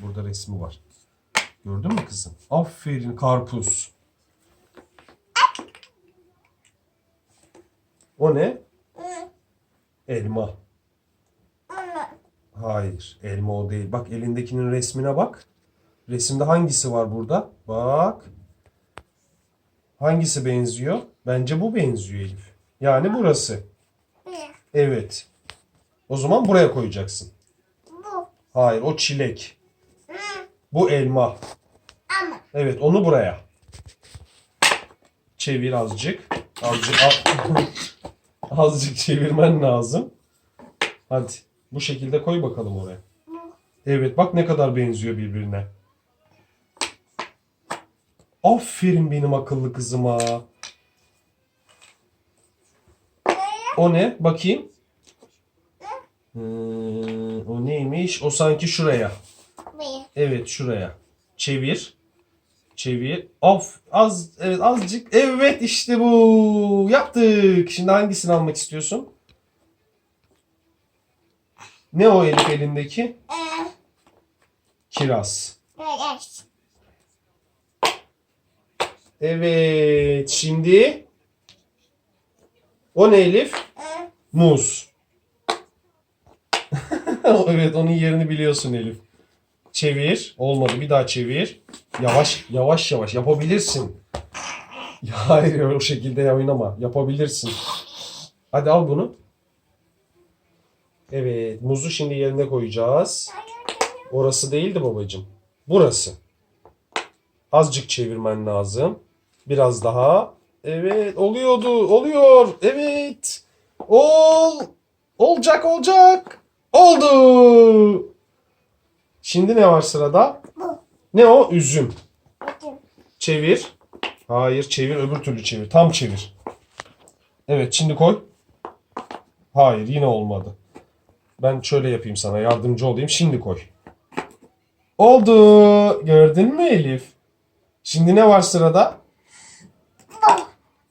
Burada resmi var. Gördün mü kızım? Aferin karpuz. O ne? Elma. Hayır, elma o değil. Bak elindekinin resmine bak. Resimde hangisi var burada? Bak. Hangisi benziyor? Bence bu benziyor Elif. Yani burası. Evet. O zaman buraya koyacaksın. Bu. Hayır, o çilek. Bu elma. Ama. Evet, onu buraya. Çevir azıcık. Azıcık azıcık çevirmen lazım. Hadi. Bu şekilde koy bakalım oraya. Evet, bak ne kadar benziyor birbirine. Aferin benim akıllı kızıma. O ne? Bakayım. Hmm, o neymiş? O sanki şuraya. Bir. Evet şuraya. Çevir. Çevir. Of az evet azıcık. Evet işte bu. Yaptık. Şimdi hangisini almak istiyorsun? Ne o Elif elindeki? Ee, Kiraz. evet. Evet şimdi o ne Elif? Ee, Muz. evet onun yerini biliyorsun Elif. Çevir. Olmadı. Bir daha çevir. Yavaş yavaş yavaş yapabilirsin. Ya hayır o şekilde oynama. Yapabilirsin. Hadi al bunu. Evet. Muzu şimdi yerine koyacağız. Orası değildi babacığım. Burası. Azıcık çevirmen lazım. Biraz daha. Evet. Oluyordu. Oluyor. Evet. Ol. Olacak olacak. Oldu. Şimdi ne var sırada? bu. Ne o? Üzüm. Bakın. Çevir. Hayır çevir öbür türlü çevir. Tam çevir. Evet şimdi koy. Hayır yine olmadı. Ben şöyle yapayım sana yardımcı olayım. Şimdi koy. Oldu. Gördün mü Elif? Şimdi ne var sırada? Bu.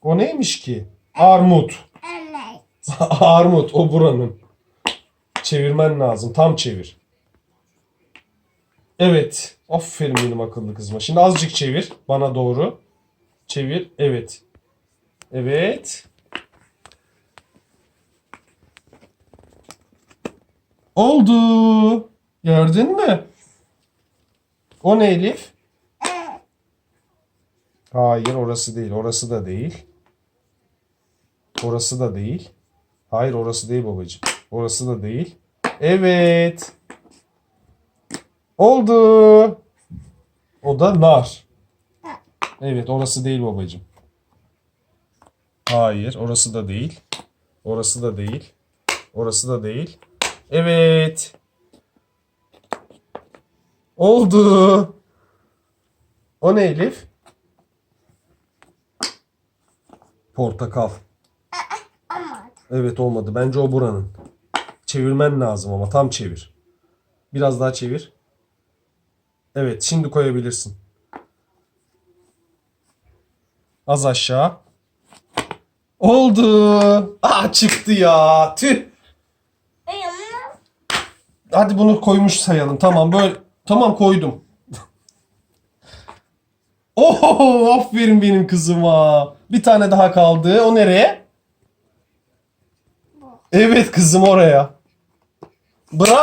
O neymiş ki? Armut. Evet. Armut o buranın. Çevirmen lazım. Tam çevir. Evet. Aferin benim akıllı kızıma. Şimdi azıcık çevir. Bana doğru. Çevir. Evet. Evet. Oldu. Gördün mü? O ne Elif? Hayır orası değil. Orası da değil. Orası da değil. Hayır orası değil babacığım. Orası da değil. Evet. Oldu. O da nar. Evet orası değil babacığım. Hayır orası da değil. Orası da değil. Orası da değil. Evet. Oldu. O ne Elif? Portakal. Evet olmadı. Bence o buranın. Çevirmen lazım ama tam çevir. Biraz daha çevir. Evet şimdi koyabilirsin. Az aşağı. Oldu. Aa çıktı ya. Tüh. Hadi bunu koymuş sayalım. Tamam böyle. Tamam koydum. Oho aferin benim kızıma. Bir tane daha kaldı. O nereye? Evet kızım oraya. Bravo.